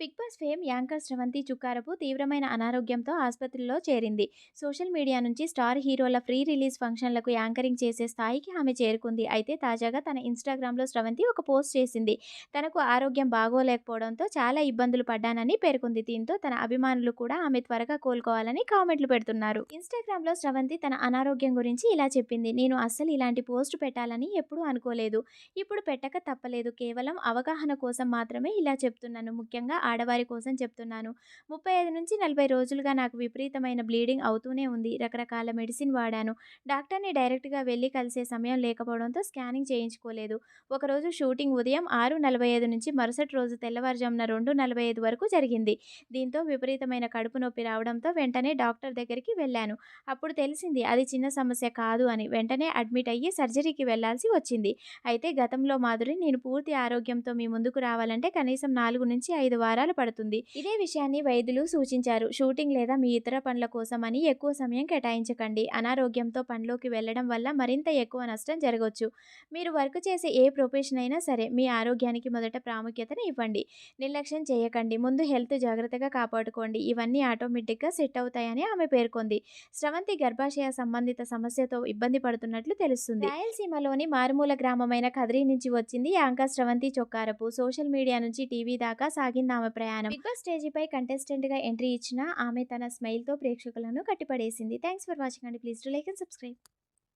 Big Boss fame anchor Sravanthi Chokkarapu తీవ్రమైన అనారోగ్యంతో ఆసుపత్రిలో చేరింది. సోషల్ మీడియా నుంచి స్టార్ హీరోల ఫ్రీ రిలీజ్ ఫంక్షన్లకు యాంకరింగ్ చేసే స్థాయికి ఆమె చేరుకుంది. అయితే తాజాగా తన ఇన్స్టాగ్రామ్లో స్రవంతి ఒక పోస్ట్ చేసింది. తనకు ఆరోగ్యం బాగోలేకపోవడంతో చాలా ఇబ్బందులు పడ్డానని పేర్కొంది. దీంతో తన అభిమానులు కూడా ఆమె త్వరగా కోలుకోవాలని కామెంట్లు పెడుతున్నారు. ఇన్స్టాగ్రామ్లో స్రవంతి తన అనారోగ్యం గురించి ఇలా చెప్పింది. నేను అస్సలు ఇలాంటి పోస్ట్ పెట్టాలని ఎప్పుడూ అనుకోలేదు. ఇప్పుడు పెట్టక తప్పలేదు. కేవలం అవగాహన కోసం మాత్రమే ఇలా చెప్తున్నాను. ముఖ్యంగా ఆడవారి కోసం చెప్తున్నాను. ముప్పై ఐదు నుంచి నలభై రోజులుగా నాకు విపరీతమైన బ్లీడింగ్ అవుతూనే ఉంది. రకరకాల మెడిసిన్ వాడాను. డాక్టర్ని డైరెక్ట్గా వెళ్ళి కలిసే సమయం లేకపోవడంతో స్కానింగ్ చేయించుకోలేదు. ఒకరోజు షూటింగ్ ఉదయం ఆరు నలభై ఐదు నుంచి మరుసటి రోజు తెల్లవారుజామున రెండు నలభై ఐదు వరకు జరిగింది. దీంతో విపరీతమైన కడుపు నొప్పి రావడంతో వెంటనే డాక్టర్ దగ్గరికి వెళ్ళాను. అప్పుడు తెలిసింది అది చిన్న సమస్య కాదు అని. వెంటనే అడ్మిట్ అయ్యి సర్జరీకి వెళ్ళాల్సి వచ్చింది. అయితే గతంలో మాధురి నేను పూర్తి ఆరోగ్యంతో మీ ముందుకు రావాలంటే కనీసం నాలుగు నుంచి ఐదు వారాలు పడుతుంది. ఇదే విషయాన్ని వైద్యులు సూచించారు. షూటింగ్ లేదా మీ ఇతర పనుల కోసం అని ఎక్కువ సమయం కేటాయించకండి. అనారోగ్యంతో పనిలోకి వెళ్ళడం వల్ల మరింత ఎక్కువ నష్టం జరగవచ్చు మీరు వర్క్ చేసే ఏ ప్రొఫెషన్ అయినా సరే మీ ఆరోగ్యానికి మొదట ప్రాముఖ్యతను ఇవ్వండి. నిర్లక్ష్యం చేయకండి. ముందు హెల్త్ జాగ్రత్తగా కాపాడుకోండి. ఇవన్నీ ఆటోమేటిక్గా సెట్ అవుతాయని ఆమె పేర్కొంది. స్రవంతి గర్భాశయ సంబంధిత సమస్యతో ఇబ్బంది పడుతున్నట్లు తెలుస్తుంది. రాయలసీమలోని మారుమూల గ్రామమైన కదిరి నుంచి వచ్చింది యాంకా స్రవంతి చొక్కారపు. సోషల్ మీడియా నుంచి టీవీ దాకా సాగింది ఆమె ప్రయాణం. బిగ్ బాస్ స్టేజీపై కంటెస్టెంట్గా ఎంట్రీ ఇచ్చిన ఆమె తన స్మైల్తో ప్రేక్షకులను కట్టిపడేసింది. థ్యాంక్స్ ఫర్ వాచింగ్ అండి. Please to like and subscribe.